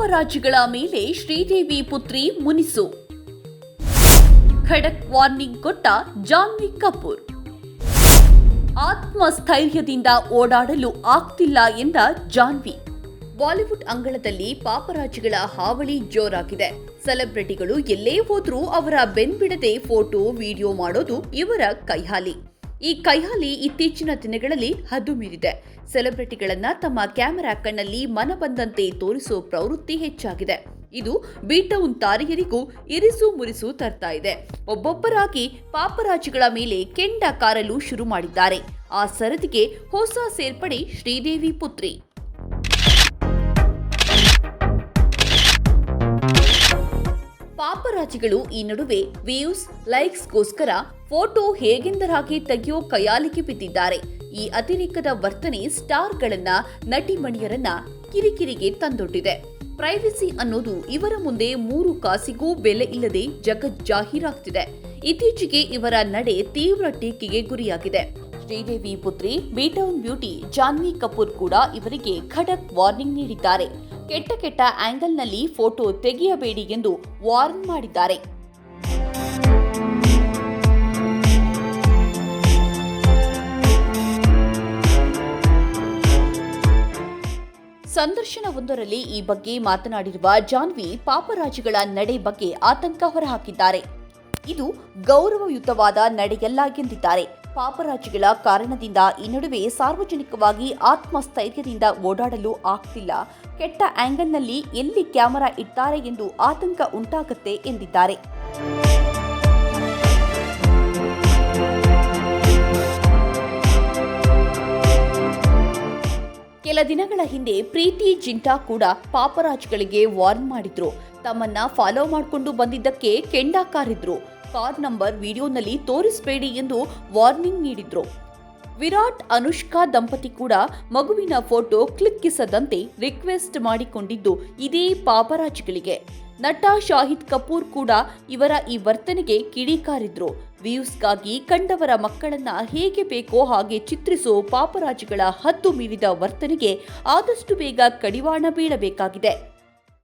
ಪಾಪರಾಜಿಗಳ ಮೇಲೆ ಶ್ರೀದೇವಿ ಪುತ್ರಿ ಮುನಿಸು. ಖಡಕ್ ವಾರ್ನಿಂಗ್ ಕೊಟ್ಟ ಜಾನ್ವಿ ಕಪೂರ್. ಆತ್ಮಸ್ಥೈರ್ಯದಿಂದ ಓಡಾಡಲು ಆಗ್ತಿಲ್ಲ ಎಂದ ಜಾನ್ವಿ. ಬಾಲಿವುಡ್ ಅಂಗಳದಲ್ಲಿ ಪಾಪರಾಜಿಗಳ ಹಾವಳಿ ಜೋರಾಗಿದೆ. ಸೆಲೆಬ್ರಿಟಿಗಳು ಎಲ್ಲೇ ಹೋದ್ರೂ ಅವರ ಬೆನ್ಬಿಡದೆ ಫೋಟೋ, ವಿಡಿಯೋ ಮಾಡೋದು ಇವರ ಕೈಹಾಲಿ. ಈ ಕೈಹಾಲಿ ಇತ್ತೀಚಿನ ದಿನಗಳಲ್ಲಿ ಹದ್ದು ಮೀರಿದೆ. ಸೆಲೆಬ್ರಿಟಿಗಳನ್ನ ತಮ್ಮ ಕ್ಯಾಮೆರಾ ಕಣ್ಣಲ್ಲಿ ಮನ ಬಂದಂತೆ ತೋರಿಸೋ ಪ್ರವೃತ್ತಿ ಹೆಚ್ಚಾಗಿದೆ. ಇದು ಬೀಟೌನ್ ತಾರೆಯರಿಗೂ ಇರಿಸು ಮುರಿಸು ತರ್ತಾ ಇದೆ. ಒಬ್ಬೊಬ್ಬರಾಗಿ ಪಾಪರಾಜಿಗಳ ಮೇಲೆ ಕೆಂಡ ಕಾರಲು ಶುರು ಮಾಡಿದ್ದಾರೆ. ಆ ಸರದಿಗೆ ಹೊಸ ಸೇರ್ಪಡೆ ಶ್ರೀದೇವಿ ಪುತ್ರಿ. ಪಾಪರಾಜಿಗಳು ಈ ನಡುವೆ ವ್ಯೂಸ್, ಲೈಕ್ಸ್ಗೋಸ್ಕರ ಫೋಟೋ ಹೇಗೆಂದರಾಗಿ ತೆಗೆಯೋ ಕಯಾಲಿಗೆ ಬಿದ್ದಿದ್ದಾರೆ. ಈ ಅತಿರೇಕದ ವರ್ತನೆ ಸ್ಟಾರ್ಗಳನ್ನ ನಟಿಮಣಿಯರನ್ನ ಕಿರಿಕಿರಿಗೆ ತಂದೊಡ್ಡಿದೆ. ಪ್ರೈವಸಿ ಅನ್ನೋದು ಇವರ ಮುಂದೆ ಮೂರು ಕಾಸಿಗೂ ಬೆಲೆ ಇಲ್ಲದೆ ಜಗಜ್ಜಾಹೀರಾಗ್ತಿದೆ. ಇತ್ತೀಚೆಗೆ ಇವರ ನಡೆ ತೀವ್ರ ಟೀಕೆಗೆ ಗುರಿಯಾಗಿದೆ. ಶ್ರೀದೇವಿ ಪುತ್ರಿ ಬಿಟೌನ್ ಬ್ಯೂಟಿ ಜಾನ್ವಿ ಕಪೂರ್ ಕೂಡ ಇವರಿಗೆ ಖಡಕ್ ವಾರ್ನಿಂಗ್ ನೀಡಿದ್ದಾರೆ. ಕೆಟ್ಟ ಕೆಟ್ಟ ಆಂಗಲ್ನಲ್ಲಿ ಫೋಟೋ ತೆಗೆಯಬೇಡಿ ಎಂದು ವಾರ್ನ್ ಮಾಡಿದ್ದಾರೆ. ಸಂದರ್ಶನವೊಂದರಲ್ಲಿ ಈ ಬಗ್ಗೆ ಮಾತನಾಡಿರುವ ಜಾನ್ವಿ ಪಾಪರಾಜಿಗಳ ನಡೆ ಬಗ್ಗೆ ಆತಂಕ ಹೊರಹಾಕಿದ್ದಾರೆ. ಇದು ಗೌರವಯುತವಾದ ನಡೆಯಲ್ಲ ಎಂದಿದ್ದಾರೆ. ಪಾಪರಾಜಿಗಳ ಕಾರಣದಿಂದ ಈ ನಡುವೆ ಸಾರ್ವಜನಿಕವಾಗಿ ಆತ್ಮಸ್ಥೈರ್ಯದಿಂದ ಓಡಾಡಲು ಆಗ್ತಿಲ್ಲ. ಕೆಟ್ಟ ಆಂಗಲ್ನಲ್ಲಿ ಎಲ್ಲಿ ಕ್ಯಾಮರಾ ಇಟ್ಟಾರೆ ಎಂದು ಆತಂಕ ಉಂಟಾಗುತ್ತೆ ಎಂದಿದ್ದಾರೆ. ಕೆಲ ದಿನಗಳ ಹಿಂದೆ ಪ್ರೀತಿ ಜಿಂಟಾ ಕೂಡ ಪಾಪರಾಜ್ಗಳಿಗೆ ವಾರ್ನ್ ಮಾಡಿದ್ರು. ತಮ್ಮನ್ನ ಫಾಲೋ ಮಾಡಿಕೊಂಡು ಬಂದಿದ್ದಕ್ಕೆ ಕೆಂಡ ಕಾರಿದ್ರು ಕಾರ್ ನಂಬರ್ ವಿಡಿಯೋನಲ್ಲಿ ತೋರಿಸಬೇಡಿ ಎಂದು ವಾರ್ನಿಂಗ್ ನೀಡಿದ್ರು. ವಿರಾಟ್, ಅನುಷ್ಕಾ ದಂಪತಿ ಕೂಡ ಮಗುವಿನ ಫೋಟೋ ಕ್ಲಿಕ್ಕಿಸದಂತೆ ರಿಕ್ವೆಸ್ಟ್ ಮಾಡಿಕೊಂಡಿದ್ದು ಇದೇ ಪಾಪರಾಜಿಗಳಿಗೆ. ನಟ ಶಾಹಿದ್ ಕಪೂರ್ ಕೂಡ ಇವರ ಈ ವರ್ತನೆಗೆ ಕಿಡಿಕಾರಿದ್ರು. ವ್ಯೂಸ್ಗಾಗಿ ಕಂಡವರ ಮಕ್ಕಳನ್ನ ಹೇಗೆ ಬೇಕೋ ಹಾಗೆ ಚಿತ್ರಿಸೋ ಪಾಪರಾಜಿಗಳ ಹದ್ದು ಮೀರಿದ ವರ್ತನೆಗೆ ಆದಷ್ಟು ಬೇಗ ಕಡಿವಾಣ ಬೀಳಬೇಕಾಗಿದೆ.